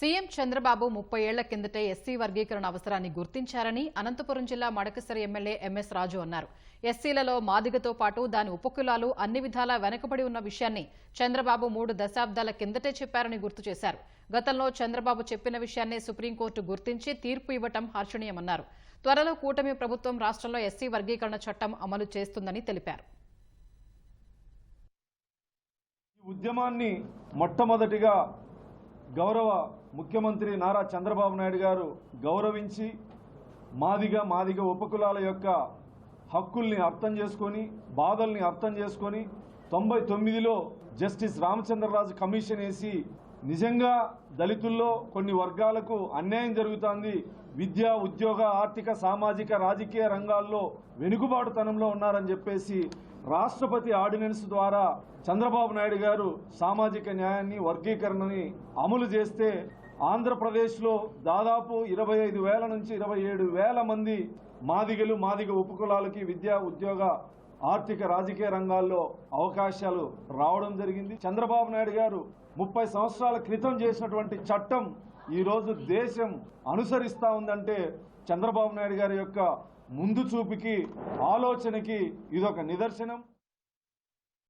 CM Chandrababu ముప్పై ఏళ్ళ కిందటే ఎస్సీ వర్గీకరణ అవసరాన్ని గుర్తించారని అనంతపురం జిల్లా మడకసరి ఎమ్మెల్యే ఎంఎస్ రాజు అన్నారు. ఎస్సీలలో మాదిగతో పాటు దాని ఉపకులాలు అన్ని విధాలా వెనకబడి ఉన్న విషయాన్ని చంద్రబాబు మూడు దశాబ్దాల కిందటే చెప్పారని గుర్తు చేశారు. గతంలో చంద్రబాబు చెప్పిన విషయాన్నే సుప్రీంకోర్టు గుర్తించి తీర్పు ఇవ్వటం హర్షణీయమన్నారు. త్వరలో కూటమి ప్రభుత్వం రాష్ట్రంలో ఎస్సీ వర్గీకరణ చట్టం అమలు చేస్తుందని తెలిపారు. ఉద్యమాన్ని మొట్టమొదటిగా గౌరవ ముఖ్యమంత్రి నారా చంద్రబాబు నాయుడు గారు గౌరవించి మాదిగా మాదిగా ఉపకులాల యొక్క హక్కుల్ని అర్థం చేసుకొని బాధల్ని అర్థం చేసుకొని తొంభై తొమ్మిదిలో జస్టిస్ రామచంద్రరాజు కమిషన్ వేసి నిజంగా దళితుల్లో కొన్ని వర్గాలకు అన్యాయం జరుగుతోంది. విద్య ఉద్యోగ ఆర్థిక సామాజిక రాజకీయ రంగాల్లో వెనుకబాటుతనంలో ఉన్నారని చెప్పేసి రాష్ట్రపతి ఆర్డినెన్స్ ద్వారా చంద్రబాబు నాయుడు గారు సామాజిక న్యాయాన్ని వర్గీకరణని అమలు చేస్తే ఆంధ్రప్రదేశ్లో దాదాపు ఇరవై ఐదు వేల నుంచి ఇరవై ఏడు వేల మంది మాదిగలు మాదిగ ఉపకులాలకి విద్యా ఉద్యోగ ఆర్థిక రాజకీయ రంగాల్లో అవకాశాలు రావడం జరిగింది. చంద్రబాబు నాయుడు గారు ముప్పై సంవత్సరాల క్రితం చేసినటువంటి చట్టం ఈరోజు దేశం అనుసరిస్తా ఉందంటే చంద్రబాబు నాయుడు గారి యొక్క ముందు చూపుకి ఆలోచనకి ఇదొక నిదర్శనం.